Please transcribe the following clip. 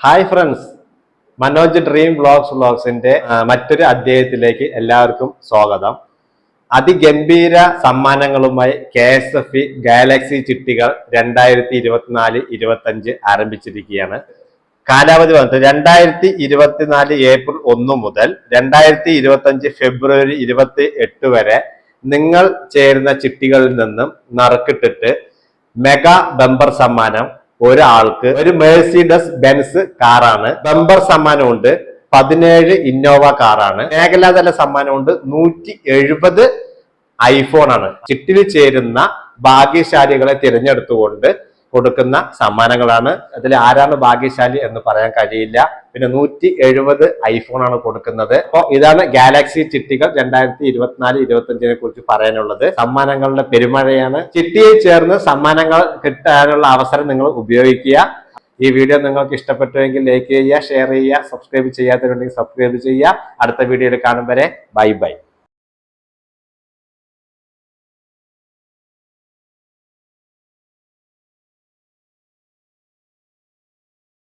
Hi friends Manoj dream blogs ബ്ലോഗ്സിന്റെ മറ്റൊരു അധ്യായത്തിലേക്ക് എല്ലാവർക്കും സ്വാഗതം. അതിഗംഭീര സമ്മാനങ്ങളുമായി K S F E galaxy ചിട്ടികൾ രണ്ടായിരത്തി ഇരുപത്തിനാല് ഇരുപത്തി അഞ്ച് ആരംഭിച്ചിരിക്കുകയാണ്. കാലാവധി വന്നിട്ട് രണ്ടായിരത്തി ഇരുപത്തിനാല് ഏപ്രിൽ ഒന്ന് മുതൽ രണ്ടായിരത്തി ഇരുപത്തി അഞ്ച് ഫെബ്രുവരി ഇരുപത്തി എട്ട് വരെ നിങ്ങൾ ചേരുന്ന ചിട്ടികളിൽ നിന്നും നറുക്കിട്ടിട്ട് മെഗാ ബമ്പർ സമ്മാനം ഒരാൾക്ക് ഒരു മേഴ്സിഡസ് ബെൻസ് കാറാണ്. ബമ്പർ സമ്മാനമുണ്ട്. പതിനേഴ് ഇന്നോവ കാറാണ്. മേഖലാതല സമ്മാനമുണ്ട്. നൂറ്റി എഴുപത് ഐഫോൺ ആണ്. ചിട്ടിൽ ചേരുന്ന ഭാഗ്യശാലികളെ തിരഞ്ഞെടുത്തുകൊണ്ട് കൊടുക്കുന്ന സമ്മാനങ്ങളാണ്. അതിൽ ആരാണ് ഭാഗ്യശാലി എന്ന് പറയാൻ കഴിയില്ല. പിന്നെ നൂറ്റി എഴുപത് ഐഫോൺ ആണ് കൊടുക്കുന്നത്. അപ്പോൾ ഇതാണ് ഗാലക്സി ചിട്ടികൾ രണ്ടായിരത്തി ഇരുപത്തിനാല് ഇരുപത്തി അഞ്ചിനെ കുറിച്ച് പറയാനുള്ളത്. സമ്മാനങ്ങളുടെ പെരുമഴയാണ്. ചിട്ടിയെ ചേർന്ന് സമ്മാനങ്ങൾ കിട്ടാനുള്ള അവസരം നിങ്ങൾ ഉപയോഗിക്കുക. ഈ വീഡിയോ നിങ്ങൾക്ക് ഇഷ്ടപ്പെട്ടുവെങ്കിൽ ലൈക്ക് ചെയ്യുക ഷെയർ ചെയ്യുക സബ്സ്ക്രൈബ് ചെയ്യാത്തവരുണ്ടെങ്കിൽ സബ്സ്ക്രൈബ് ചെയ്യുക. അടുത്ത വീഡിയോയിൽ കാണും വരെ. Bye bye.